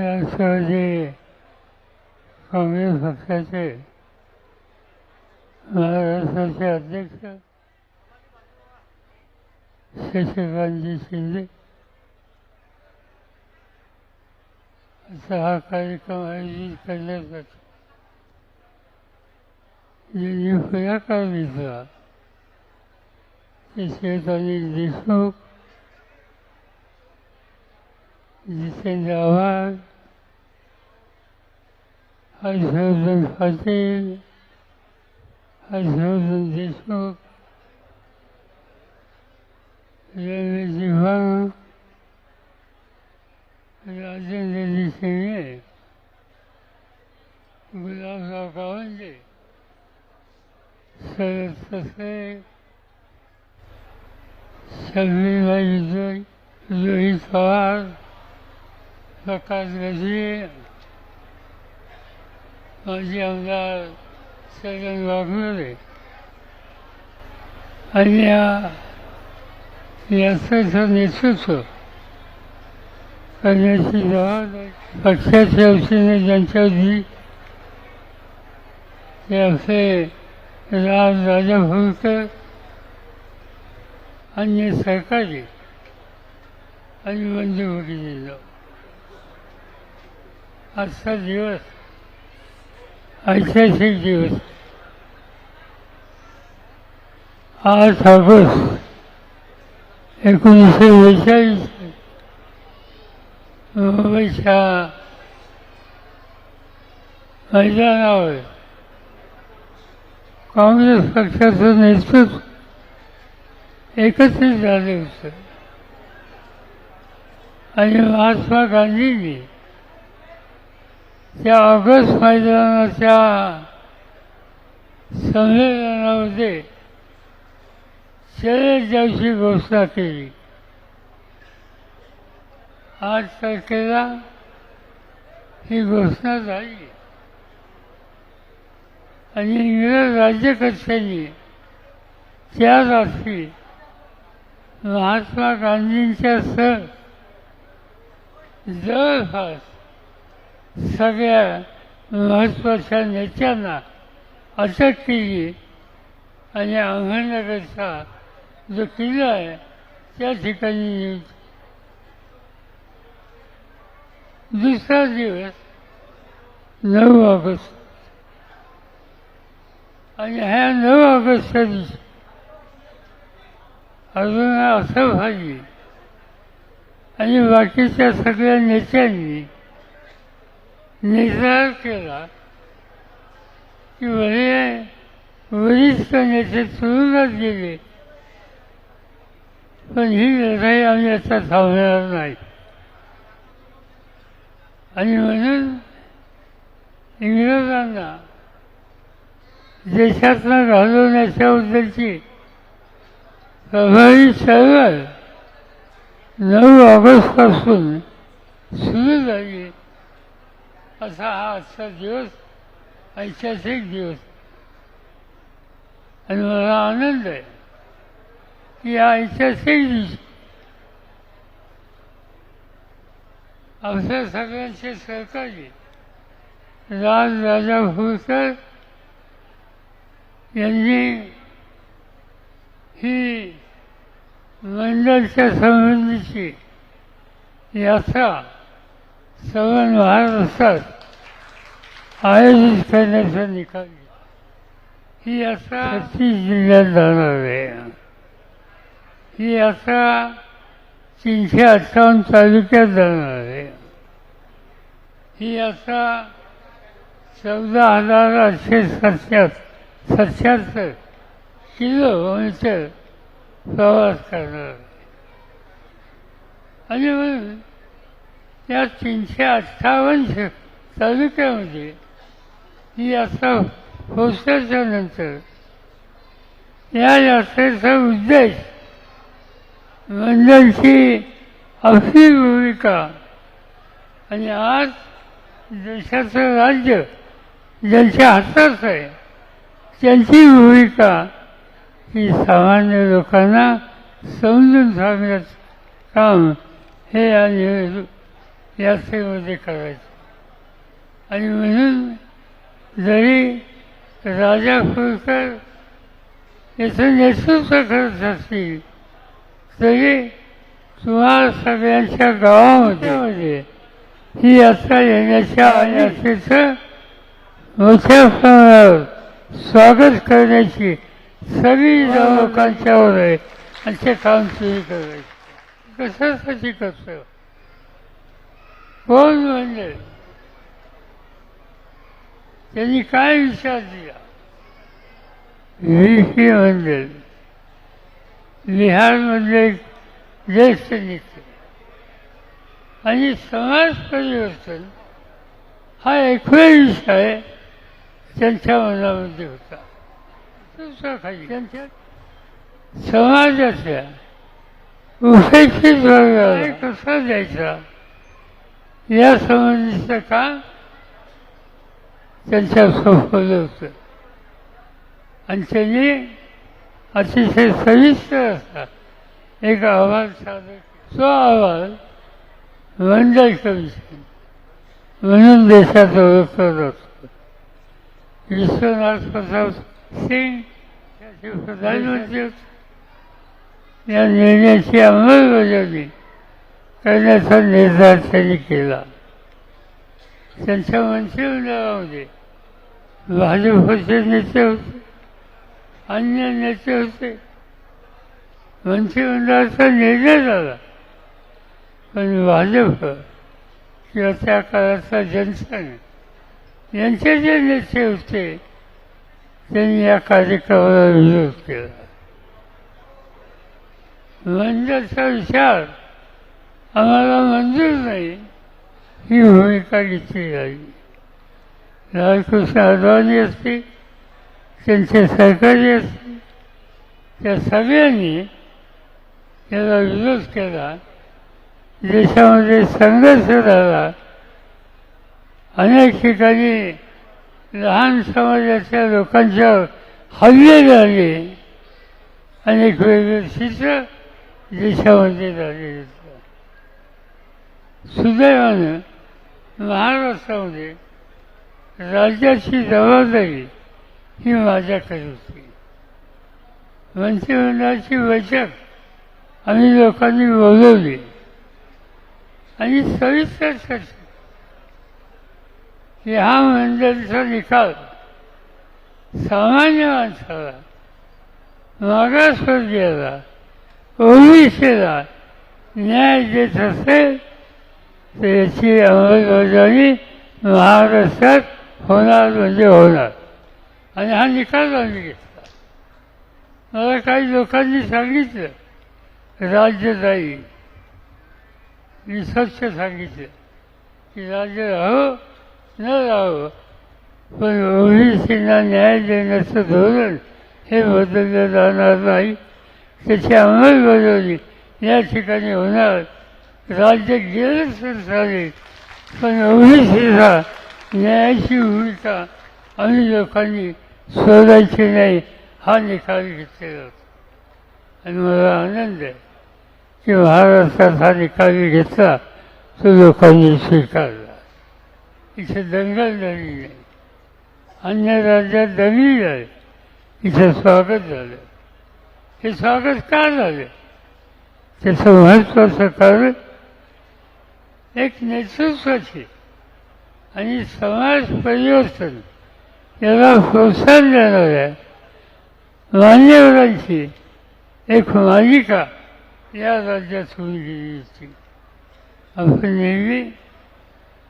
राष्ट्रवादी काँग्रेस पक्षाचे महाराष्ट्राचे अध्यक्ष शशिकांतजी शिंदे. असा हा कार्यक्रम आयोजित करण्यासाठी ज्यांनी पुढाकार घेतला ते श्री अनिल देशमुख जितेंद्र आव्हाड हर्षवर्धन पाटील हर्षवर्धन देशमुख रमेश भाऊ राजेंद्र शिंदे गुलाबराव गावंडे शरद ससे शबीरभाई रोहित पवार प्रकाश गजरे माजी आमदार छगन वाघमोरे आणि या याचं नेतृत्व करण्याची जबाबदारी पक्षाच्या वतीने ज्यांच्यावरती ते असे राज राजा भोईकर अन्य सरकारी आणि बंधू भगिनींनो आजचा दिवस ऐतिहासिक दिवस. आठ ऑगस्ट एकोणीसशे बेचाळीस. मुंबईच्या मैदानावर काँग्रेस पक्षाचं नेतृत्व एकत्रित झाले होते. आणि महात्मा गांधींनी त्या ऑगस्ट मैदानाच्या संमेलनामध्ये चले घोषणा केली. आज तारखेला ही घोषणा झाली. आणि इंग्रज राज्यकर्त्यांनी त्या रात्री महात्मा गांधींच्या सर जवळपास सगळ्या महत्त्वाच्या नेत्यांना अटक केली आणि अहमदनगरचा जो किल्ला आहे त्या ठिकाणी दुसरा दिवस नऊ ऑगस्ट. आणि ह्या नऊ ऑगस्टच्या दिवशी अजून असं भाजी आणि बाकीच्या सगळ्या नेत्यांनी निर्धार केला की भले वरिष्ठ नेते तुरुंगात गेले पण ही लढाई आम्ही आता थांबणार नाही. आणि म्हणून इंग्रजांना देशातनं घालवण्याच्या बद्दलची प्रभावी चळवळ नऊ ऑगस्टपासून सुरू झाली. असा हा आजचा दिवस ऐतिहासिक दिवस. आणि मला आनंद आहे की या ऐतिहासिक दिवशी आपल्या सगळ्यांचे सहकारी राज राजा भोसकर यांनी ही मंडळच्या संबंधीची यात्रा सगळं महाराष्ट्रात आयोजित करण्याचा निकाल. ही यात्रा छत्तीस जिल्ह्यात जाणार आहे. ही यात्रा तीनशे अठ्ठावन्न तालुक्यात जाणार आहे. ही यात्रा चौदा हजार आठशे सत्याहत्तर सत्याहत्तर किलोमीटर प्रवास करणार आणि म्हणून या तीनशे अठ्ठावन्न तालुक्यामध्ये ही यात्रा पोचल्याच्या नंतर या यात्रेचा उद्देश मंडळची आपली भूमिका आणि आज देशाचं राज्य ज्यांच्या हातात आहे त्यांची भूमिका ही सामान्य लोकांना समजून सांगण्याचं काम हे या या यात्रेमध्ये करायचं. आणि म्हणून जरी राजा खुलकर याचं नेतृत्व करत असतील तरी तुम्हाला सगळ्यांच्या गावामध्ये म्हणजे ही यात्रा येण्याच्या यात्रेचं मोठ्या प्रमाणावर स्वागत करण्याची सगळी लोकांच्यावर आहे. आणि ते काम तुम्ही करायचं. कशासाठी करतो? कोण म्हणजे त्यांनी काय विचार दिला? व्ही म्हणजे बिहारमधले ज्येष्ठ नेते आणि समाज परिवर्तन हा एकवेळ विषय त्यांच्या मनामध्ये होता. दुसरा खाली त्यांच्या समाजाच्या उपेक्षित वर्गाला कसा द्यायचा? या संबंधीचं काम त्यांच्या सोपवलं होतं आणि त्यांनी अतिशय सविस्तर असा एक अहवाल सादर तो अहवाल मंडल कमिशन म्हणून देशात ओळखला जातो. विश्वनाथ प्रसाद सिंग त्याचे प्रधानमंत्री होते. या निर्णयाची अंमलबजावणी करण्याचा निर्धार त्यांनी केला त्यांच्या मंत्रिमंडळामध्ये भाजपचे नेते होते. अन्य नेते होते. मंत्रिमंडळाचा निर्णय झाला. पण भाजप किंवा त्या काळाचा जनसन यांचे जे नेते होते त्यांनी या कार्यक्रमाला विरोध केला. मंदिराचा विचार आम्हाला मंजूर नाही. ही भूमिका घेतली जावी लालकृष्ण अडवाणी असतील त्यांचे सहकारी असतील त्या सगळ्यांनी याला विरोध केला. देशामध्ये संघर्ष झाला. अनेक ठिकाणी लहान समाजाच्या लोकांच्या हल्ले झाले. अनेक वेगवेगळे चित्र देशामध्ये झाले. सुदैवानं महाराष्ट्रामध्ये राज्याची जबाबदारी ही माझ्याकडे होती. मंत्रिमंडळाची बैठक आम्ही लोकांनी बोलवली आणि सविस्तर चर्चा की हा मंडळीचा निकाल सामान्य माणसाला मागासवर्गीयाला ओबीसीला न्याय देत असेल याची अंमलबजावणी महाराष्ट्रात होणार म्हणजे होणार. आणि हा निकाल आम्ही घेतला. मला काही लोकांनी सांगितलं. राज्य जाईल मी स्वच्छ सांगितलं की राज्य राहो न राहो पण ओबीसींना न्याय देण्याचं धोरण हे बदललं जाणार नाही. त्याची अंमलबजावणी या ठिकाणी होणार. राज्य गेलंच तर पण पण सुद्धा न्यायाची भूमिका आम्ही लोकांनी सोडायची नाही हा निकाल घेतलेला आणि मला आनंद आहे की महाराष्ट्रात हा निकाल घेतला तो लोकांनी स्वीकारला. इथे दंगल झाली नाही अन्य राज्यात दंगली झाली इथं स्वागत झालं. हे स्वागत का झालं? त्याचं महत्त्वाचं कारण एक नेतृत्वाची आणि समाज परिवर्तन याला प्रोत्साहन देणाऱ्या मान्यवरांची एक मालिका या राज्यात होऊन गेली होती. आपण नेहमी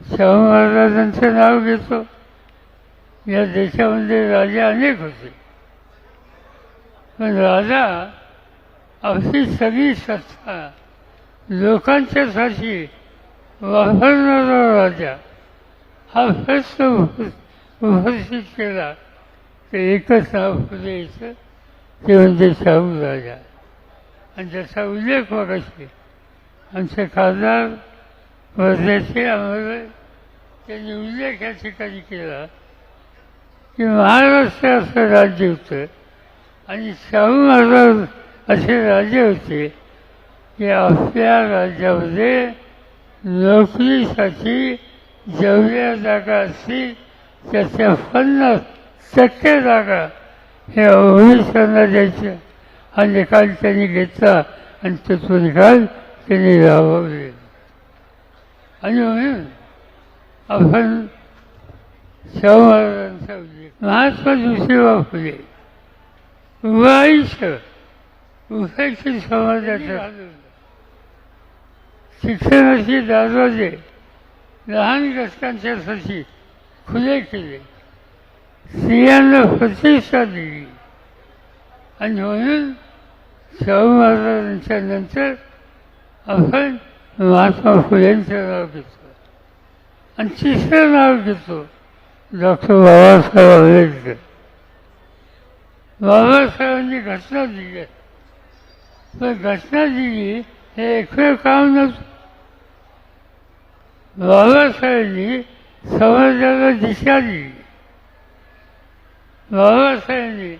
शाहू महाराजांचं नाव घेतो. या देशामध्ये राजा अनेक होते. पण राजा आपली सगळी सत्ता लोकांच्यासाठी वापरणारा राजा हा प्रश्न उपस्थित केला. तर एकच नाव पुढे येतं ते म्हणजे शाहू राजा आणि त्याचा उल्लेख मगाशी आमचे खासदार वर्ध्याचे आम्हाला त्यांनी उल्लेख या ठिकाणी केला की महाराष्ट्र असं राज्य होतं आणि शाहू महाराज असे राजे होते की आपल्या राज्यामध्ये नोकरीसाठी जेवढ्या जागा असतील त्याच्या पन्नास टक्के जागा हे ओबीसींना द्यायच्या हा निकाल त्यांनी घेतला आणि तो निकाल त्यांनी राबवले. आणि म्हणून आपण शाहू महाराजांचा उल्लेख महात्मा ज्योतिबा फुले उभं आयुष्य उपेक्षित समाजाचं शिक्षणाचे दरवाजे लहान घटकांच्यासाठी खुले केले. स्त्रियांना प्रतिष्ठा दिली आणि म्हणून शाहू महाराजांच्या नंतर आपण महात्मा फुलेंचं नाव घेतो. आणि तिसरं नाव घेतो डॉक्टर बाबासाहेब आंबेडकर. बाबासाहेबांनी घटना दिली. पण घटना दिली हे एकवेळ काम नव्हतं बाबासाहेबांनी समाजाला दिशा दिली. बाबासाहेबांनी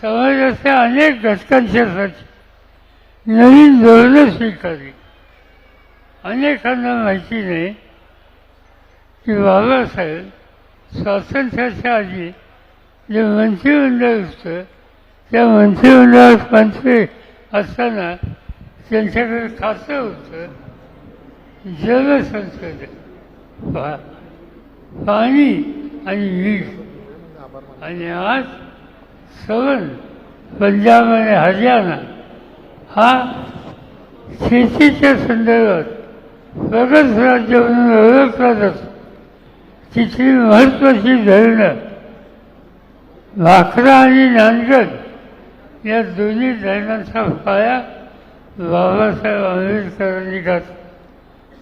समाजाच्या अनेक घटकांच्यासाठी नवीन धोरणं स्वीकारली. अनेकांना माहिती नाही की बाबासाहेब स्वातंत्र्याच्या आधी जे मंत्रिमंडळ होतं त्या मंत्रिमंडळात मंत्री असताना त्यांच्याकडे खातं होतं. जल पा पाणी आणि वीज आणि आज सवन पंजाब आणि हरियाणा हा शेतीच्या संदर्भात प्रगत राज्य म्हणून ओळखला जातो. तिथली महत्त्वाची धरणं भाकरा आणि नांदगड या दोन्ही धरणांचा पाया बाबासाहेब आंबेडकरांनी घातला.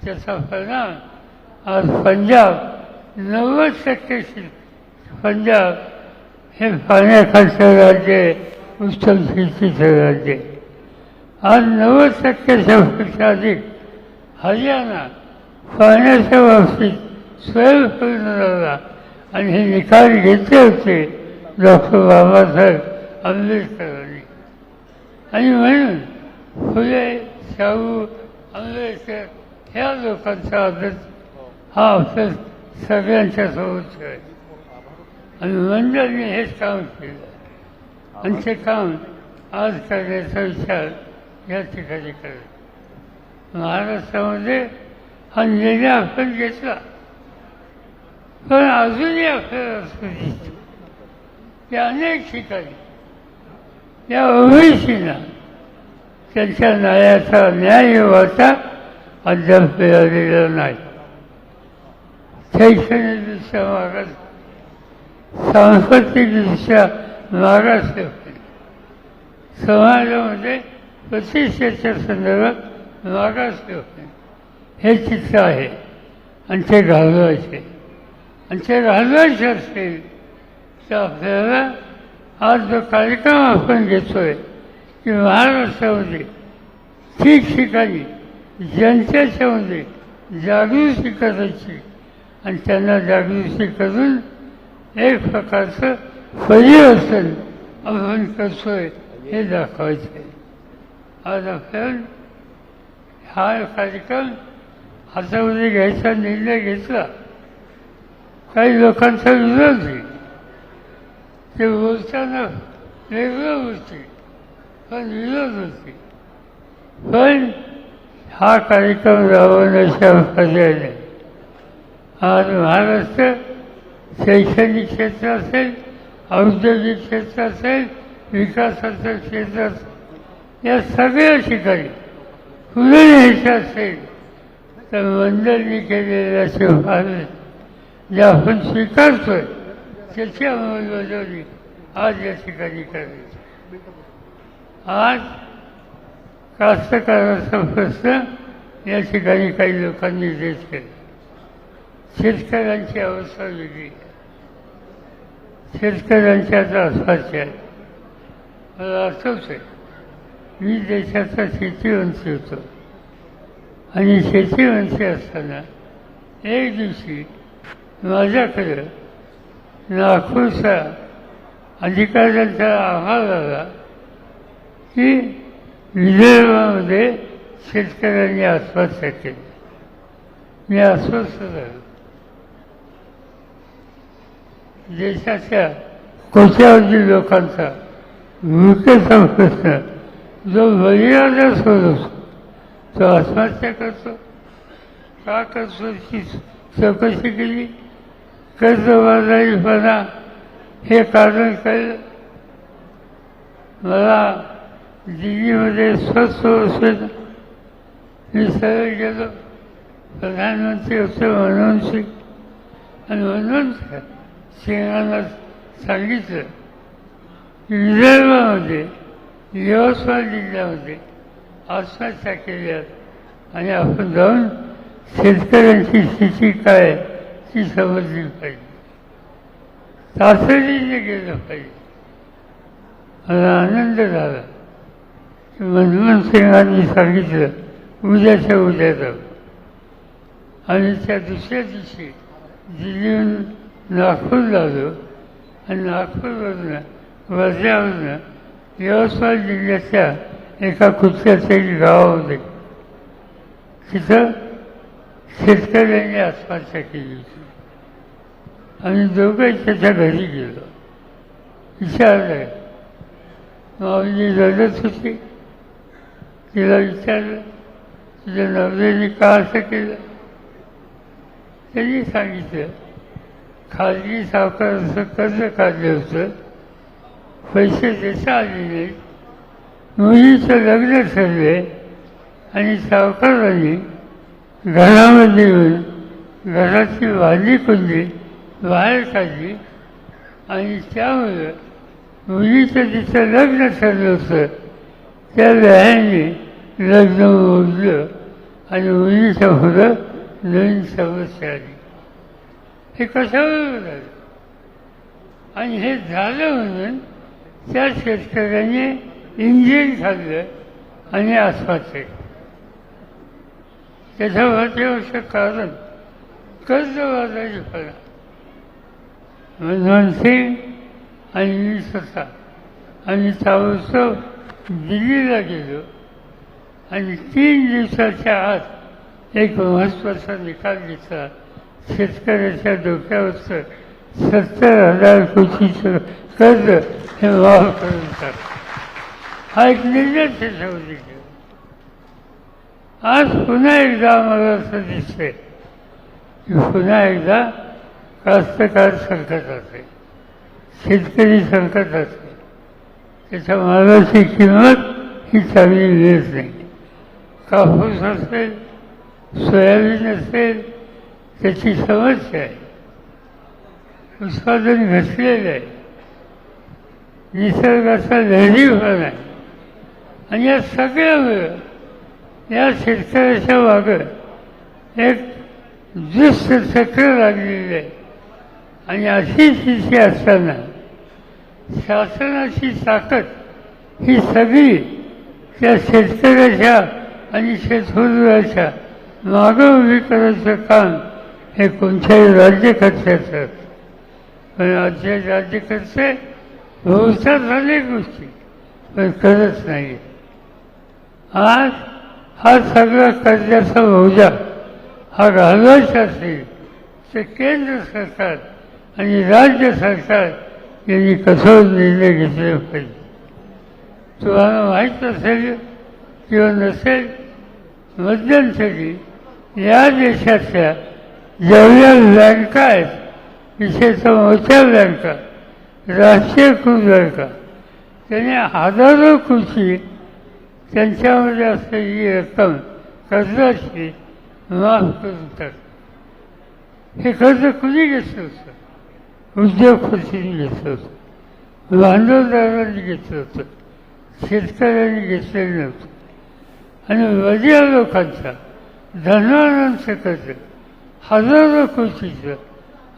त्याचा परिणाम आज पंजाब नव्वद टक्के पंजाब हे पाण्याखालचं राज्य उत्तम शेतीचं राज्य आज नव्वद टक्क्यापेक्षा अधिक हरियाणा पाण्याच्या बाबतीत स्वयंपूर्ण झाला आणि हे निकाल घेतले होते डॉक्टर बाबासाहेब आंबेडकरांनी. आणि म्हणून फुले शाहू आंबेडकर ह्या लोकांचा आदर हा अभ्यास सगळ्यांच्या सोबत आणि मंडळाने हेच काम केलं. आणि ते काम आज करण्याचा विचार या ठिकाणी करत महाराष्ट्रामध्ये हा निर्णय आपण घेतला. पण अजूनही आपल्याला असं दिसतो की अनेक ठिकाणी या ओबीसीना त्यांच्या न्यायाचा न्याय होता अद्याप मिळालेलं नाही शैक्षणिकदृष्ट्या मागास सांस्कृतिकदृष्ट्या मागास समाजामध्ये प्रतिष्ठेच्या संदर्भात मागास हे चित्र आहे. आणि ते घालवायचे आणि ते घालवायचे असतील तर आपल्याला आज जो कार्यक्रम आपण घेतोय की महाराष्ट्रामध्ये ठिकठिकाणी जनतेच्यामध्ये जागृती करायची आणि त्यांना जागृती करून एक प्रकारचं परिवर्तन आपण करतोय हे दाखवायचं. आहे आज आपण हा कार्यक्रम हातामध्ये घ्यायचा निर्णय घेतला. काही लोकांचा विरोध आहे. ते बोलताना वेगळं होते पण विरोध होते. पण हा कार्यक्रम राबवण्याच्या पर्याय आज महाराष्ट्र शैक्षणिक क्षेत्र असेल औद्योगिक क्षेत्र असेल विकासाचं क्षेत्र असेल या सगळ्या ठिकाणी पुढे न्यायचं असेल तर मंडळी केलेल्या शिफारस ज्या आपण स्वीकारतोय त्याची अंमलबजावणी आज या ठिकाणी करायची. आज कास्तकाराचा प्रश्न या ठिकाणी काही लोकांनी देत केला. शेतकऱ्यांची अवस्था वेगळी आहे. आता असाची आहे मला आठवते मी देशाचा शेतीवंशी होतो. आणि शेतीवंशी असताना एक दिवशी माझ्याकडं नागपूरचा अधिकाऱ्यांचा आव्हान आला की विदर्भामध्ये शेतकऱ्यांनी आत्महत्या केली मी अस्वस्थ झालो देशाच्या कोट्यावधी लोकांचा भूकेचा प्रश्न जो बळीराजा सोडवतो तो आत्महत्या करतो का करतो ती चौकशी केली कर्जबाजारीपणा हे कारण कळलं मला दिल्लीमध्ये स्वस्त औषध मी सरळ गेलो प्रधानमंत्री होते मनमोहन सिंग आणि मनमोहन सिंगांना सांगितलं. की विदर्भामध्ये यवतमाळ जिल्ह्यामध्ये आत्महत्या केल्या आणि आपण जाऊन शेतकऱ्यांची स्थिती काय ती समजली पाहिजे. तातडीने गेलं पाहिजे. मला आनंद झाला. मनमोहन सिंगांनी सांगितलं उद्याच्या उद्या जाऊ आणि त्या दुसऱ्या दिवशी दिल्लीहून नागपूर आलो आणि नागपूरवरनं वर्ध्यावरनं यवतमाळ जिल्ह्याच्या एका कुठल्या एक गावामध्ये तिथं शेतकऱ्यांनी आत्महत्या केली होती. आणि दोघंही त्याच्या घरी गेलो. विचारलं. माऊली रडत होती. तिला विचारलं तुझ्या नवऱ्याने का असं केलं त्यांनी सांगितलं खाजगी सावकाराचं कर्ज काढलं होतं पैसे देता आले नाहीत. मुलीचं लग्न ठरले आणि सावकारांनी घरामध्ये येऊन घराची वाली कुंडी बाहेर काढली आणि त्यामुळे मुलीचं तिचं लग्न ठरलं होतं. त्या व्यायाने लग्न मोडलं आणि मुलीच्या पुढं नवीन समस्या आली हे कशावर झालं आणि हे झालं म्हणून त्या शेतकऱ्याने इंजिन खाल्लं आणि आत्महत्या त्याच्या वाटेवरचं कारण कर्जबाजारीपणा मनमोहन सिंग आणि मी स्वतः आणि ताबडतोब दिल्लीला गेलो. आणि तीन दिवसाच्या आत एक महत्त्वाचा निकाल घेतला. शेतकऱ्याच्या डोक्यावरचं सत्तर हजार कोटीचं कर्ज हे माफ करून टाक हा एक निर्णय त्याच्यामध्ये घेऊ आज पुन्हा एकदा मला असं दिसतंय की पुन्हा एकदा कास्तकार संकटात आहे. शेतकरी संकटात आहे. त्याच्या मालाची किंमत ही चांगली मिळत नाही कापूस असेल सोयाबीन असेल त्याची समस्या आहे. उत्पादन घटलेलं आहे. निसर्गाचा लहरीपणा आहे. आणि या सगळ्यामुळं या शेतकऱ्याच्या मागं एक दुष्ट चक्र लागलेलं आहे. आणि अशी स्थिती असताना शासनाची ताकद ही सगळी त्या शेतकऱ्याच्या आणि शेतमजुराच्या मागं उभी करायचं काम हे कोणत्याही राज्यकर्त्याचं पण आजचे राज्यकर्ते भविष्यात अनेक गोष्टी पण करत नाही. आज हा सगळा कर्जाचा भोजा हा घालवायचा असेल तर केंद्र सरकार आणि राज्य सरकार यांनी कठोर निर्णय घेतले पाहिजे. तुम्हाला माहीत असेल किंवा नसेल मध्यंतरी या देशातल्या जेवढ्या बँका आहेत विशेषतः मोठ्या बँका राष्ट्रीयकृत बँका त्याने हजारो कृषी त्यांच्यामध्ये असलेली रक्कम कर्जाची माफ करून टाकली. हे कर्ज कुणी घेतलं होतं? उद्योगपतींनी घेतलं होतं. भांडवलदारांनी घेतलं होतं. शेतकऱ्यांनी घेतलेलं नव्हतं. आणि वडिया लोकांचा धनवानांचं कसं हजारो कोटीचं.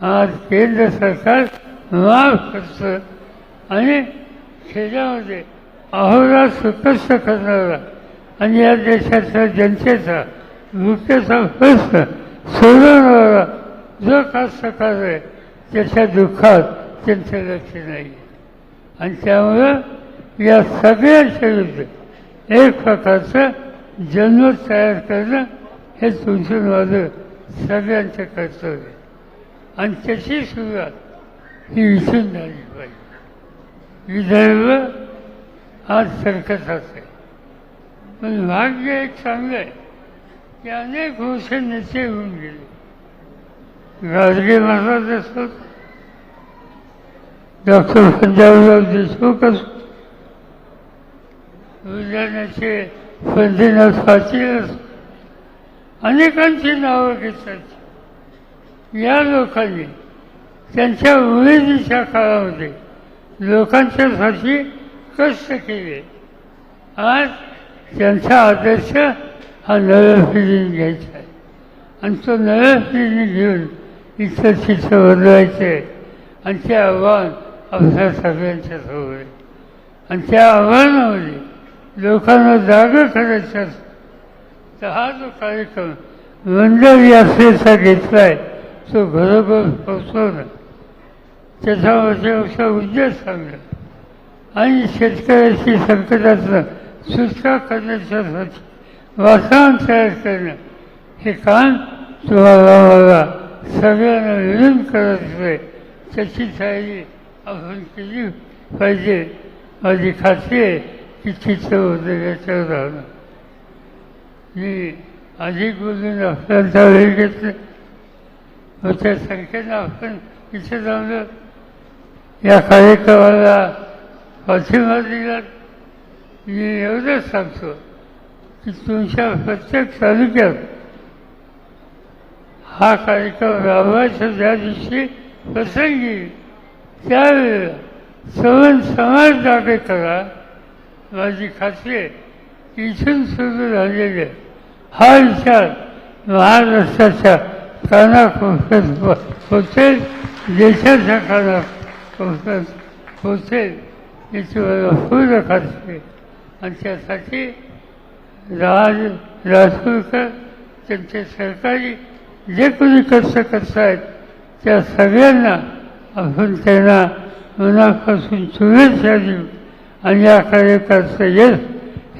आज केंद्र सरकार माफ करतं आणि खेड्यामध्ये अहोरा कष्ट करणारा आणि या देशाच्या जनतेचा मुख्यचा प्रश्न सोडवणारा जो कास्तकार आहे त्याच्या दुःखात त्यांचं लक्ष नाही. आणि त्यामुळं या सगळ्याच्या विरुद्ध एक प्रकारचं जन्म तयार करणं हे तुमचं माझं सगळ्यांचं कर्तव्य. आहे. आणि त्याची सुरुवात ही विसरून झाली पाहिजे. विदर्भ आज सरकत असे पण भाग्य एक चांगलं आहे की अनेक वर्ष नेते होऊन गेले. गाडगे महाराज देशात डॉक्टर पंजाबराव देशमुख असो. विज्ञानाचे पंढरीनाथ पाटील असो. अनेकांची नावं घेतात. या लोकांनी त्यांच्या उमेदीच्या काळामध्ये लोकांच्यासाठी कष्ट केले. आज त्यांचा आदर्श हा नव्या पिढीने घ्यायचा आहे. आणि तो नव्या पिढीने घेऊन इथं तिथं बनवायचे आहे आणि ते आव्हान आपल्या सगळ्यांच्या समोर आहे आणि त्या आव्हानामध्ये म्हणजे लोकांना जागं करायचं असतं. तर हा जो कार्यक्रम मंडळ यात्रेचा घेतला आहे तो घरोघर पोचवणं त्याच्यामध्ये असा उद्देश सांगणं आणि शेतकऱ्याची संकटातनं सुटका करण्याच्यासाठी वातावरण तयार करणं हे काम तुम्हाला मला सगळ्यांना मिळून करत आहे त्याची तयारी आपण केली पाहिजे. माझी खात्री आहे की तिथं उद्योगाचं राहणं मी अधिक बोलून आपल्याला वेळ घेतलं. त्या संख्येनं आपण इथे जाऊन या कार्यक्रमाला पाठिंबा दिला मी एवढंच सांगतो की तुमच्या प्रत्येक तालुक्यात हा कार्यक्रम राबवायचा ज्या दिवशी प्रसंगी त्यावेळेला सवन समाज जागे करा माझी खात्री आहे इथून सुरू झालेले हा विचार महाराष्ट्राच्या कानाकोपऱ्यात पोचेल देशाच्या कानाकोपऱ्यात पोचेल याची मला पूर्ण खात्री आहे. आणि त्यासाठी राज राजपूरकर त्यांचे सरकारी जे कोणी कष्ट करतायत त्या सगळ्यांना आपण त्यांना मनापासून शुभेच्छा देऊ. आणि या कार्यकर्ता यश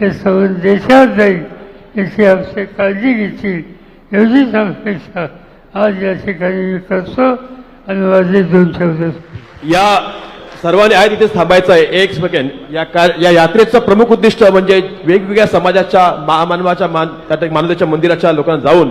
हे सर्व देशात जाईल याची आमची काळजी घेतील. एवढीच अपेक्षा आज या ठिकाणी मी करतो आणि माझे दोन शब्द या सर्वांनी आहे तिथेच थांबायचं आहे. एक सेकंड या का- या यात्रेचं प्रमुख उद्दिष्ट म्हणजे वेगवेगळ्या समाजाच्या महामानवाच्या मान त्या मानवाच्या मंदिराच्या लोकांना जाऊन